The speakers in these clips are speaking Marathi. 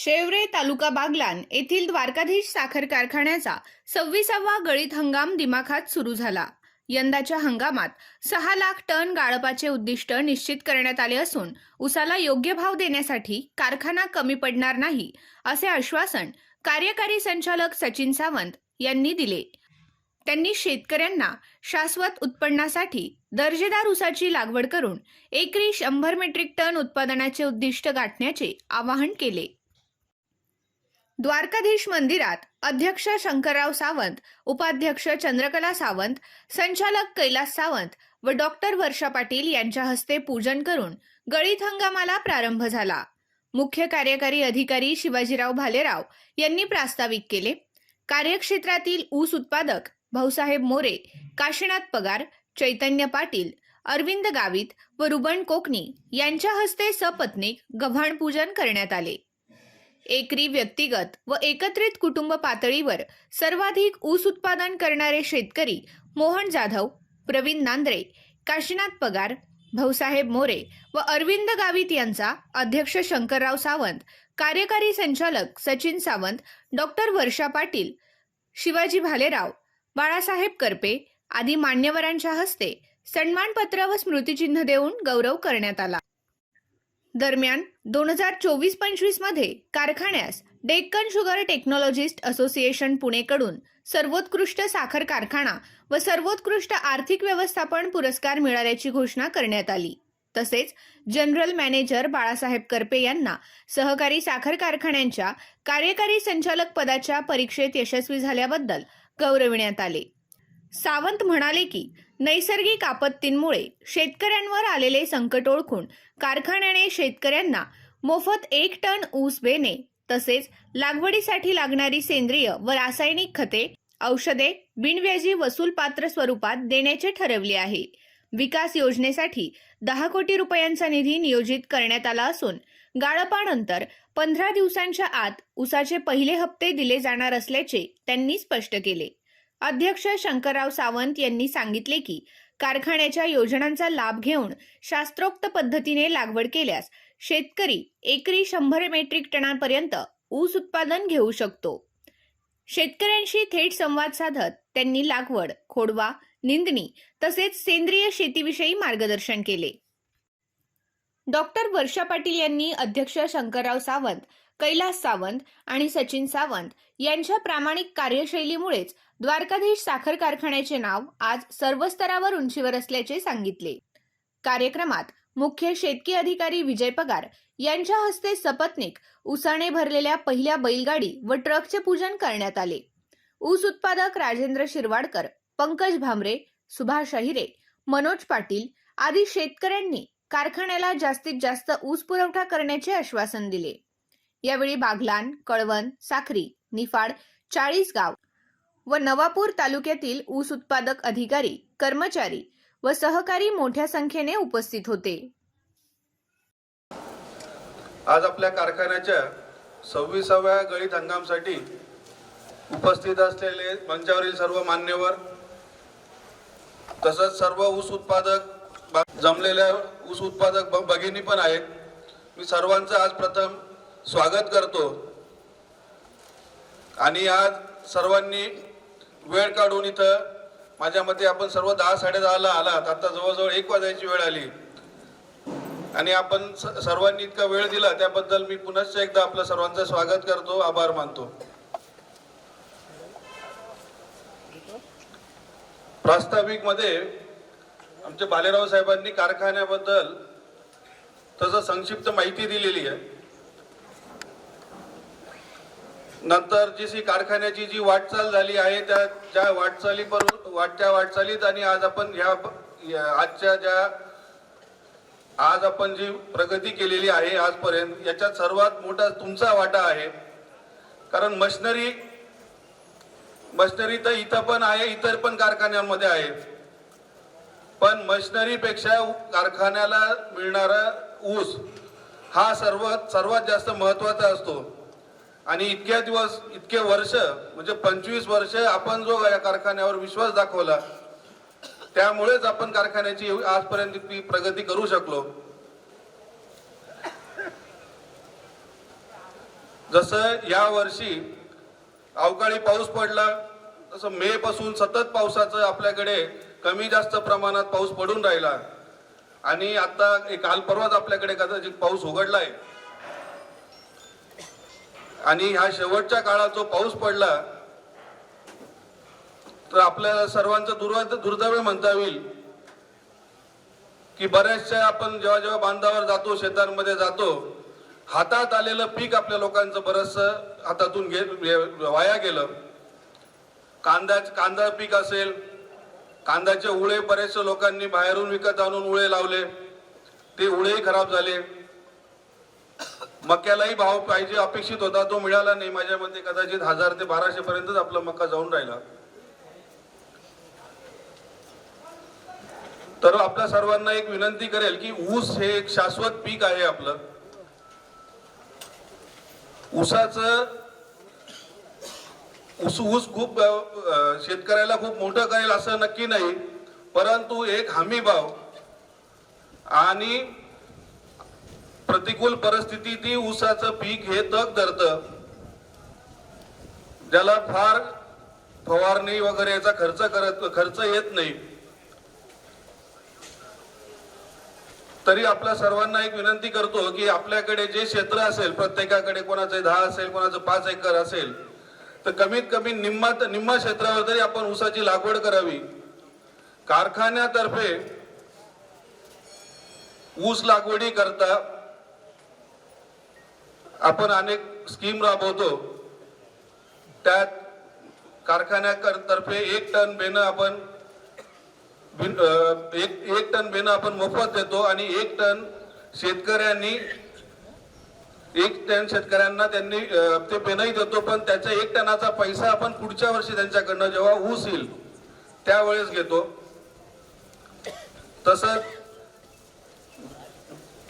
शेवरे तालुका बागलान येथील द्वारकाधीश साखर कारखान्याचा सव्वीसावा गळीत हंगाम दिमाखात सुरू झाला. यंदाच्या हंगामात सहा लाख टन गाळपाचे उद्दिष्ट निश्चित करण्यात आले असून उसाला योग्य भाव देण्यासाठी कारखाना कमी पडणार नाही असे आश्वासन कार्यकारी संचालक सचिन सावंत यांनी दिले. त्यांनी शेतकऱ्यांना शाश्वत उत्पन्नासाठी दर्जेदार ऊसाची लागवड करून एकरी शंभर मेट्रिक टन उत्पादनाचे उद्दिष्ट गाठण्याचे आवाहन केले. द्वारकाधीश मंदिरात अध्यक्ष शंकरराव सावंत उपाध्यक्ष चंद्रकला सावंत संचालक कैलास सावंत व डॉक्टर वर्षा पाटील यांच्या हस्ते पूजन करून गळीत हंगामाला प्रारंभ झाला. मुख्य कार्यकारी अधिकारी शिवाजीराव भालेराव यांनी प्रास्ताविक केले. कार्यक्षेत्रातील ऊस उत्पादक भाऊसाहेब मोरे काशीनाथ पगार चैतन्य पाटील अरविंद गावित व रुबण कोकणी यांच्या हस्ते सपत्नीक गव्हाण पूजन करण्यात आले. एकरी व्यक्तिगत व एकत्रित कुटुंब पातळीवर सर्वाधिक ऊस उत्पादन करणारे शेतकरी मोहन जाधव प्रवीण नांद्रे काशीनाथ पगार भाऊसाहेब मोरे व अरविंद गावित यांचा अध्यक्ष शंकरराव सावंत कार्यकारी संचालक सचिन सावंत डॉक्टर वर्षा पाटील शिवाजी भालेराव बाळासाहेब करपे आदी मान्यवरांच्या हस्ते सन्मानपत्र व स्मृतिचिन्ह देऊन गौरव करण्यात आला. दरम्यान दोन हजार चोवीस पंचवीसमध्ये कारखान्यास डेक्कन शुगर टेक्नॉलॉजिस्ट असोसिएशन पुणेकडून सर्वोत्कृष्ट साखर कारखाना व सर्वोत्कृष्ट आर्थिक व्यवस्थापन पुरस्कार मिळाल्याची घोषणा करण्यात आली. तसेच जनरल मॅनेजर बाळासाहेब करपे यांना सहकारी साखर कारखान्यांच्या कार्यकारी संचालक पदाच्या परीक्षेत यशस्वी झाल्याबद्दल गौरविण्यात आले. सावंत म्हणाले की नैसर्गिक आपत्तींमुळे शेतकऱ्यांवर आलेले संकट ओळखून कारखान्याने शेतकऱ्यांना मोफत एक टन ऊस बेने तसेच लागवडीसाठी लागणारी सेंद्रिय व रासायनिक खते औषधे बिनव्याजी वसूलपात्र स्वरूपात देण्याचे ठरवले आहे. विकास योजनेसाठी दहा कोटी रुपयांचा निधी नियोजित करण्यात आला असून गाळपानंतर पंधरा दिवसांच्या आत उसाचे पहिले हप्ते दिले जाणार असल्याचे त्यांनी स्पष्ट केले. अध्यक्ष शंकरराव सावंत यांनी सांगितले की कारखान्याच्या योजनांचा लाभ घेऊन शास्त्रोक्त पद्धतीने लागवड केल्यास शेतकरी एकरी शंभर मेट्रिक टनांपर्यंत ऊस उत्पादन घेऊ शकतो. शेतकऱ्यांशी थेट संवाद साधत त्यांनी लागवड खोडवा निंदणी तसेच सेंद्रिय शेतीविषयी मार्गदर्शन केले. डॉक्टर वर्षा पाटील यांनी अध्यक्ष शंकरराव सावंत कैलास सावंत आणि सचिन सावंत यांच्या प्रामाणिक कार्यशैलीमुळेच द्वारकाधीश साखर कारखान्याचे नाव आज सर्व स्तरावर उंचीवर असल्याचे सांगितले. कार्यक्रमात मुख्य शेतकी अधिकारी विजय पगार यांच्या हस्ते सपत्निक उसाने भरलेल्या पहिल्या बैलगाडी व ट्रकचे पूजन करण्यात आले. ऊस उत्पादक राजेंद्र शिरवाडकर पंकज भामरे सुभाष अहिरे मनोज पाटील आदी शेतकऱ्यांनी कारखान्याला जास्तीत जास्त ऊस पुरवठा करण्याचे आश्वासन दिले. यावेळी बागलान कळवण साखरी निफाड चाळीसगाव व नवापूर तालुक्यातील ऊस उत्पादक अधिकारी कर्मचारी व सहकारी मोठ्या संख्येने उपस्थित होते. आज आपल्या कारखान्याच्या सव्वीसाव्या गळीत हंगामसाठी उपस्थित असलेले मंचावरील सर्व मान्यवर तसंच सर्व ऊस उत्पादक जमलेल्या ऊस उत्पादक भगिनी पण आहेत. मी सर्वांचं आज प्रथम स्वागत करतो. आणि आज सर्वांनी वेळ काढून इथं माझ्या मते आपण सर्व दहा साडेदहाला आलात. आता जवळजवळ एक वाजायची वेळ आली. आणि आपण स- सर्वांनी इतका वेळ दिला त्याबद्दल मी पुनश्च एकदा आपलं सर्वांचं स्वागत करतो आभार मानतो. प्रास्ताविकमध्ये आमच्या बालेराव साहेबांनी कारखान्याबद्दल तसं संक्षिप्त माहिती दिलेली आहे. नंतर जी सी कारखान्याची जी वाटचाल झाली आहे त्या ज्या वाटचाली पर वाटच्या वाटचालीत आणि आज आपण ह्या या- आजच्या ज्या आज आपण जी प्रगती केलेली आहे आजपर्यंत याच्यात सर्वात मोठा तुमचा वाटा आहे. कारण मशिनरी मशिनरी तर इथं पण आहे इतर पण कारखान्यांमध्ये आहे. पण मशिनरीपेक्षा कारखान्याला मिळणारा ऊस हा सर्वात सर्वात जास्त महत्त्वाचा असतो. आणि इतक्या दिवस इतके वर्ष म्हणजे पंचवीस वर्ष आपण जो या कारखान्यावर विश्वास दाखवला त्यामुळेच आपण कारखान्याची आजपर्यंत प्रगती करू शकलो. जसं या वर्षी अवकाळी पाऊस पडला तसं मे पासून सतत पावसाचं आपल्याकडे कमी जास्त प्रमाणात पाऊस पडून राहिला. आणि आता एक काल परवाच आपल्याकडे कदाचित पाऊस उघडलाय. आणि ह्या शेवटच्या काळात जो पाऊस पडला तर आपल्या सर्वांचं दुर्वा दुर्दैव म्हणता येईल की बऱ्याचशा आपण जेव्हा जेव्हा बांधावर जातो शेतांमध्ये जातो हातात आलेलं पीक आपल्या लोकांचं बरंच हातातून घे वाया गेलं. कांदा कांदा पीक असेल कांद्याचे उळे बरेचसे लोकांनी बाहेरून विकत आणून उळे लावले. ते उळेही खराब झाले. मक्यालाही भाव पाहिजे अपेक्षित होता तो मिळाला नाही. माझ्या मते कदाचित हजार ते बाराशे पर्यंतच आपला मक्का जाऊन राहिला. तर आपल्या सर्वांना एक विनंती करेल की ऊस हे एक शाश्वत पीक आहे आपलं. ऊसाचं ऊस ऊस खूप शेतकऱ्याला खूप मोठं करेल असं नक्की नाही. परंतु एक हमी भाव आणि प्रतिकूल परिस्थितीतही ऊसाचं पीक हे तग धरतं. ज्याला फार फवारणी वगैरे याचा खर्च करत खर्च येत नाही. तरी आपल्या सर्वांना एक विनंती करतो की आपल्याकडे जे क्षेत्र असेल प्रत्येकाकडे कोणाचे दहा असेल कोणाचं पाच एकर असेल तर कमीत कमी निम्मा निम्मा क्षेत्रावर तरी आपण ऊसाची लागवड करावी. कारखान्यातर्फे ऊस लागवडी करता आपण अनेक स्कीम राबवतो. त्यात कारखान्यातर्फे एक टन बेनं आपण बिन- एक एक टन बेनं आपण मोफत देतो आणि एक टन शेतकऱ्यांनी एक टन शेतकऱ्यांना त्यांनी ते बेनही देतो पण त्याच्या एक टनाचा पैसा आपण पुढच्या वर्षी त्यांच्याकडनं जेव्हा ऊस येईल त्यावेळेस घेतो. तसंच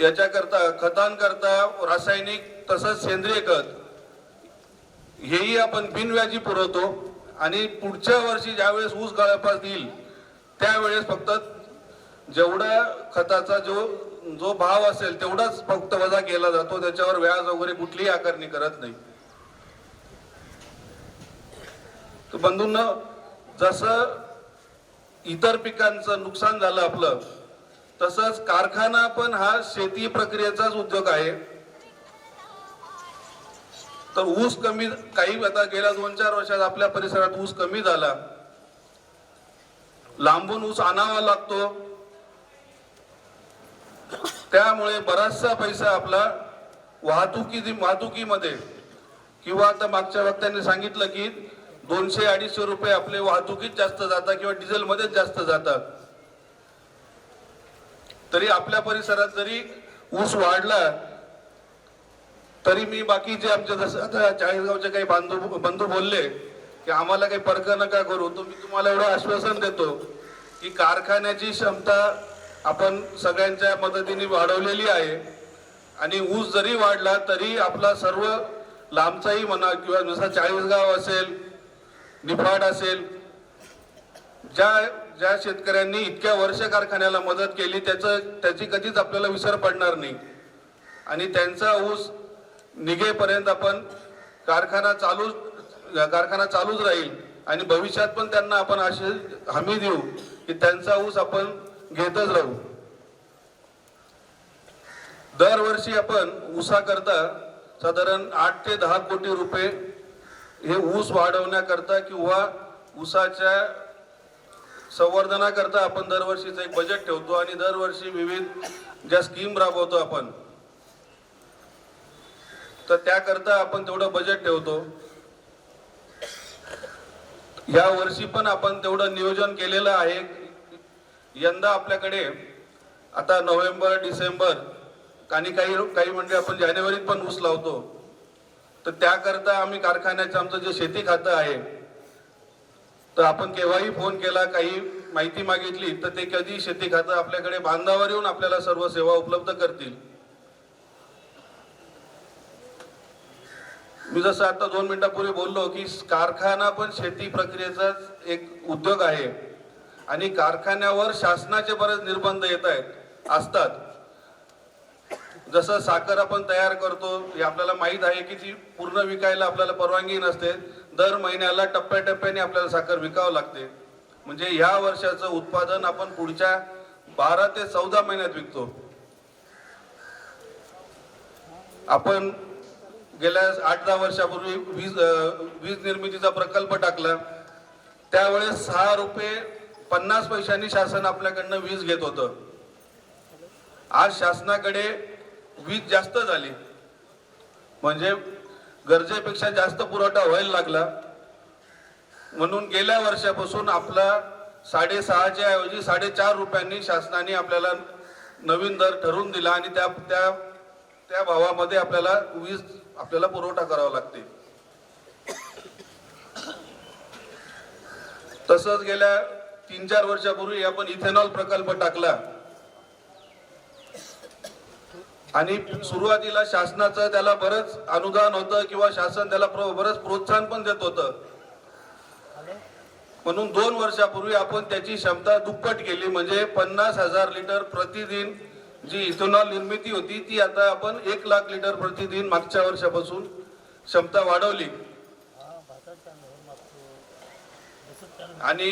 याच्याकरता खतांकरता रासायनिक तसंच सेंद्रिय खत. हेही आपण बिनव्याजी पुरवतो आणि पुढच्या वर्षी ज्यावेळेस ऊस गळपास येईल त्यावेळेस फक्त जेवढा खताचा जो जो भाव असेल तेवढाच फक्त वजा केला जातो त्याच्यावर व्याज वगैरे कुठलीही आकारणी करत नाही. तर बंधूंना जसं इतर पिकांचं नुकसान झालं आपलं तसंच कारखाना पण हा शेती प्रक्रियेचाच उद्योग आहे. तर ऊस कमी काही आता गेल्या दोन चार वर्षात आपल्या परिसरात ऊस कमी झाला. लांबून ऊस आणावा लागतो. त्यामुळे बराचसा पैसा आपला वाहतुकी वाहतुकीमध्ये. किंवा आता मागच्या वक्त्यांनी सांगितलं की दोनशे अडीचशे रुपये आपले वाहतुकीत जास्त जातात किंवा डिझेलमध्येच जास्त जातात. तरी आपल्या परिसरात जरी ऊस वाढला तरी मी बाकीचे आमचे जसं आता चाळीसगावचे काही बांधू बंधू बोलले की आम्हाला काही परक नका करू. तर मी तुम्हाला एवढं आश्वासन देतो की कारखान्याची क्षमता आपण सगळ्यांच्या मदतीने वाढवलेली आहे. आणि ऊस जरी वाढला तरी आपला सर्व लांबचाही म्हणा किंवा जसा चाळीसगाव असेल निफाड असेल ज्या ज्या शेतकऱ्यांनी इतक्या वर्ष कारखान्याला मदत केली त्याचं त्याची कधीच आपल्याला विसर पडणार नाही. आणि त्यांचा ऊस निघेपर्यंत आपण कारखाना चालू कारखाना चालूच राहील आणि भविष्यात पण त्यांना आपण अशी हमी देऊ की त्यांचा ऊस आपण घेतच राहू. दरवर्षी आपण ऊसाकरता साधारण आठ ते दहा कोटी रुपये हे ऊस वाढवण्याकरता किंवा ऊसाच्या संवर्धनाकरता आपण दरवर्षीचं एक बजेट ठेवतो आणि दरवर्षी विविध ज्या स्कीम राबवतो आपण तर त्याकरता आपण तेवढं बजेट ठेवतो. या वर्षी पण आपण तेवढं नियोजन केलेलं आहे. यंदा आपल्याकडे आता नोव्हेंबर डिसेंबर आणि काही काही म्हणजे आपण जानेवारीत पण ऊस लावतो. तर त्याकरता आम्ही कारखान्याचं आमचं जे शेती खातं आहे तर आपण केव्हाही फोन केला काही माहिती मागितली तर ते कधी शेती खातं आपल्याकडे बांधावर येऊन आपल्याला सर्व सेवा उपलब्ध करतील. मी जसं आता दोन मिनिटापूर्वी बोललो की कारखाना पण शेती प्रक्रियेचाच एक उद्योग आहे. आणि कारखान्यावर शासनाचे बरेच निर्बंध येत आहेत असतात. जसं साखर आपण तयार करतो हे आपल्याला माहीत आहे की जी पूर्ण विकायला आपल्याला परवानगी नसते दर महिन्याला टप्प्याटप्प्याने आपल्याला साखर विकावं लागते. म्हणजे ह्या वर्षाचं उत्पादन आपण पुढच्या बारा ते चौदा महिन्यात विकतो. आपण गेल्या आठ दहा वर्षापूर्वी वीज वीज निर्मितीचा प्रकल्प टाकला. त्यावेळेस सहा रुपये पन्नास पैशांनी शासन आपल्याकडनं वीज घेत होतं. आज शासनाकडे वीज जास्त झाली. म्हणजे गरजेपेक्षा जास्त पुरवठा व्हायला लागला. म्हणून गेल्या वर्षापासून आपला साडेसहाच्या ऐवजी साडेचार रुपयांनी शासनाने आपल्याला नवीन दर ठरवून दिला आणि त्या त्या त्या भावामध्ये आपल्याला वीज आपल्याला पुरवठा करावा लागते. तसंच गेल्या तीन चार वर्षापूर्वी आपण इथेनॉल प्रकल्प टाकला. आणि सुरुवातीला शासनाचं त्याला बरंच अनुदान होतं किंवा शासन त्याला बरंच प्रोत्साहन पण देत होतं. म्हणून दोन वर्षापूर्वी आपण त्याची क्षमता दुप्पट केली म्हणजे पन्नास हजार लिटर प्रतिदिन जी इथेनॉल निर्मिती होती ती आता आपण एक लाख लिटर प्रतिदिन मागच्या वर्षापासून क्षमता वाढवली. आणि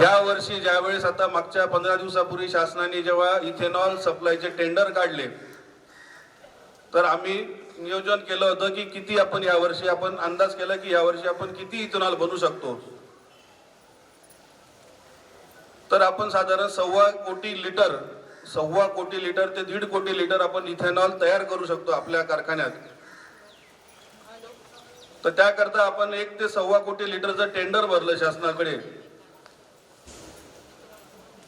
या वर्षी ज्यावेळेस आता मागच्या पंधरा दिवसापूर्वी शासनाने जेव्हा इथेनॉल सप्लायचे टेंडर काढले तर आम्ही नियोजन केलं होतं की किती आपण या वर्षी आपण अंदाज केला की या वर्षी आपण किती इथेनॉल बनू शकतो. तर आपण साधारण सव्वा कोटी लिटर सव्वा कोटी लिटर ते दीड कोटी लिटर आपण इथेनॉल तयार करू शकतो आपल्या कारखान्यात. तर त्याकरता आपण एक ते सव्वा कोटी लिटरचं टेंडर भरलं शासनाकडे.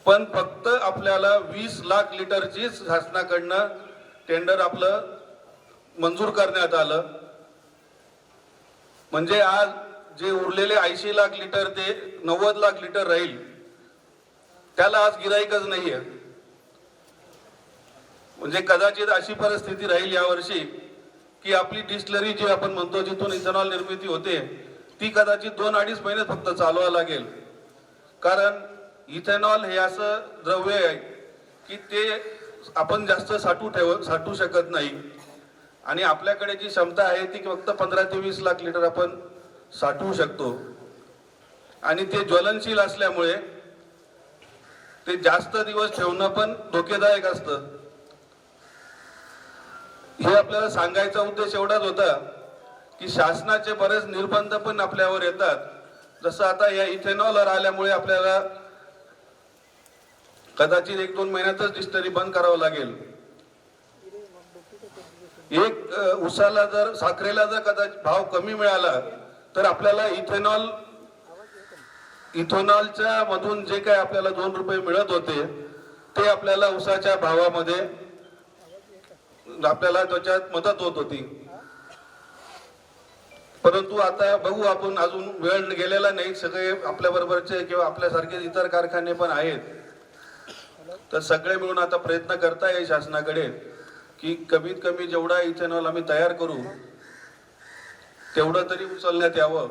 पण फक्त आपल्याला वीस लाख लिटरचीच शासनाकडनं टेंडर आपलं मंजूर करण्यात आलं. म्हणजे आज जे उरलेले ऐंशी लाख लिटर ते नव्वद लाख लिटर राहील त्याला आज गिराईकच नाहीये. म्हणजे कदाचित अशी परिस्थिती राहील यावर्षी की आपली डिस्टलरी जी आपण म्हणतो जिथून इथेनॉल निर्मिती होते ती कदाचित दोन अडीच महिने फक्त चालवा लागेल. कारण इथेनॉल हे असं द्रव्य आहे की ते आपण जास्त साठू ठेव साठू शकत नाही. आणि आपल्याकडे जी क्षमता आहे ती फक्त पंधरा ते वीस लाख लिटर आपण साठवू शकतो. आणि ते ज्वलनशील असल्यामुळे ते जास्त दिवस ठेवणं पण धोकेदायक असतं. हे आपल्याला सांगायचा उद्देश एवढाच होता की शासनाचे बरेच निर्बंध पण आपल्यावर येतात. जसं आता या इथेनॉलवर आल्यामुळे आपल्याला कदाचित एक दोन महिन्यातच डिस्टरी बंद करावं लागेल. एक उसाला जर साखरेला जर कदाचित भाव कमी मिळाला तर आपल्याला इथेनॉल इथेनॉलच्या मधून जे काय आपल्याला दोन रुपये मिळत होते ते आपल्याला उसाच्या भावामध्ये आपल्याला त्याच्यात मदत होत होती. परंतु आता बघू आपण अजून वेळ गेलेला नाही. सगळे आपल्या बरोबरचे किंवा आपल्यासारखे इतर कारखाने पण आहेत. तर सगळे मिळून आता प्रयत्न करता येईल शासनाकडे की कमीत कमी जेवढा इथेनॉल आम्ही तयार करू तेवढं तरी उचलण्यात यावं.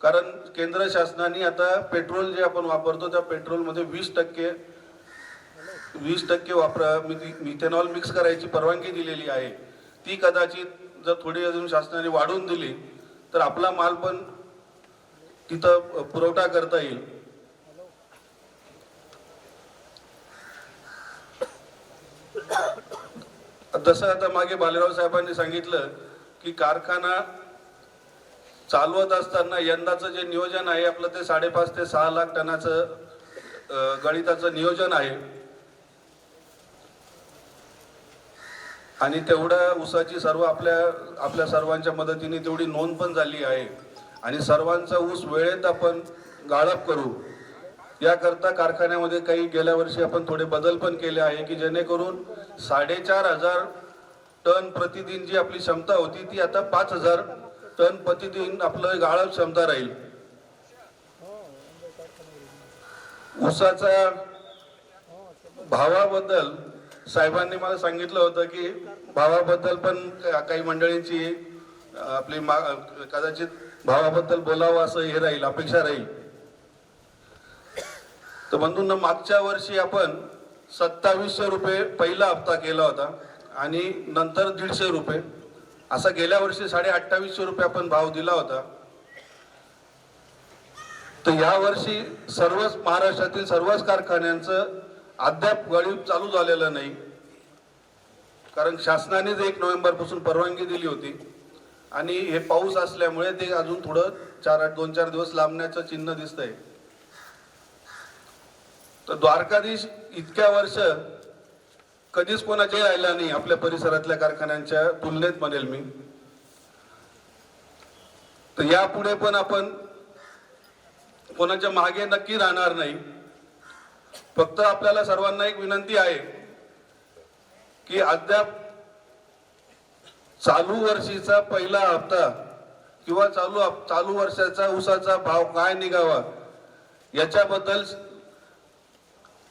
कारण केंद्र शासनाने आता पेट्रोल जे आपण वापरतो त्या पेट्रोलमध्ये वीस टक्के वीस टक्के वापरा मिथेनॉल मिक्स करायची परवानगी दिलेली आहे. ती कदाचित जर थोडी अजून शासनाने वाढवून दिली तर आपला माल पण तिथं पुरवठा करता येईल. जसं आता मागे बालेराव साहेबांनी सांगितलं की कारखाना चालवत असताना यंदाचं जे नियोजन आहे आपलं ते साडेपाच ते सहा लाख टनाचं गणिताचं नियोजन आहे. आणि तेवढ्या ऊसाची सर्व आपल्या आपल्या सर्वांच्या मदतीने तेवढी नोंद पण झाली आहे. आणि सर्वांचा ऊस वेळेत आपण गाळप करू. याकरता कारखान्यामध्ये काही गेल्या वर्षी आपण थोडे बदल पण केले आहे की जेणेकरून साडेचार हजार टन प्रतिदिन जी आपली क्षमता होती ती आता पाच हजार टन प्रतिदिन आपलं गाळप क्षमता राहील. ऊसाचा भावाबद्दल साहेबांनी मला सांगितलं होतं की भावाबद्दल पण काही मंडळींची आपली मा कदाचित भावाबद्दल बोलावं असं हे राहील अपेक्षा राहील. तर बंधूंना मागच्या वर्षी आपण सत्तावीसशे रुपये पहिला हप्ता केला होता आणि नंतर दीडशे रुपये. असा गेल्या वर्षी साडे अठ्ठावीसशे रुपये आपण भाव दिला होता. तर या वर्षी सर्वच महाराष्ट्रातील सर्वच कारखान्यांचं अद्याप गळीव चालू झालेलं नाही. कारण शासनानेच एक नोव्हेंबरपासून परवानगी दिली होती. आणि हे पाऊस असल्यामुळे ते अजून थोडं चार आठ दोन चार दिवस लांबण्याचं चिन्ह दिसतंय. तर द्वारकाधीश इतक्या वर्ष कधीच कोणाचे राहिला नाही आपल्या परिसरातल्या कारखान्यांच्या तुलनेत म्हणेल मी. तर यापुढे पण आपण कोणाच्या मागे नक्की राहणार नाही. फक्त आपल्याला सर्वांना एक विनंती आहे की अद्याप चालू वर्षीचा पहिला हप्ता किंवा चालू चालू वर्षाचा ऊसाचा भाव काय निघावा याच्याबद्दल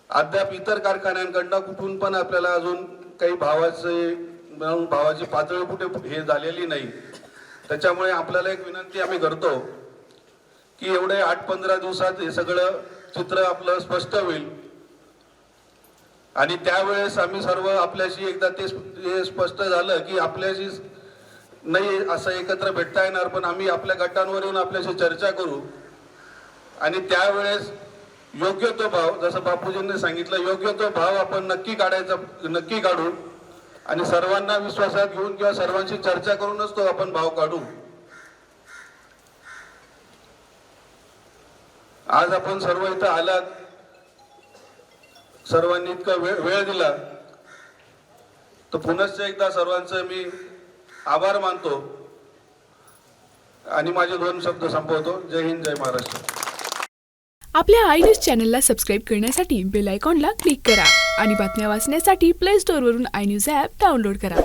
अद्याप इतर कारखान्यांकडनं कुठून पण आपल्याला अजून काही भावाचे मिळून भावाची पातळी कुठे हे झालेली नाही. त्याच्यामुळे आपल्याला एक विनंती आम्ही करतो की एवढे आठ पंधरा दिवसात हे सगळं चित्र आपलं स्पष्ट होईल. आणि त्यावेळेस आम्ही सर्व आपल्याशी एकदा ते स्पष्ट झालं की आपल्याशी नाही असं एकत्र भेटता येणार पण आम्ही आपल्या गटांवर येऊन आपल्याशी चर्चा करू. आणि त्यावेळेस योग्य तो भाव जसं बापूजींनी सांगितलं योग्य तो भाव आपण नक्की काढायचा नक्की काढू. आणि सर्वांना विश्वासात घेऊन किंवा सर्वांशी चर्चा करूनच तो आपण भाव काढू. आज आपण सर्व इथं आलात. सर्वांनी इतका वेळ वेळ दिला. तर पुनश्च एकदा सर्वांचं मी आभार मानतो. आणि माझे दोन शब्द संपवतो. जय हिंद जय महाराष्ट्र. आपल्या आय न्यूज चॅनलला सबस्क्राईब करण्यासाठी बेल आयकॉनला क्लिक करा आणि बातम्या वाचण्यासाठी प्ले स्टोअरवरून आय न्यूज ॲप डाउनलोड करा.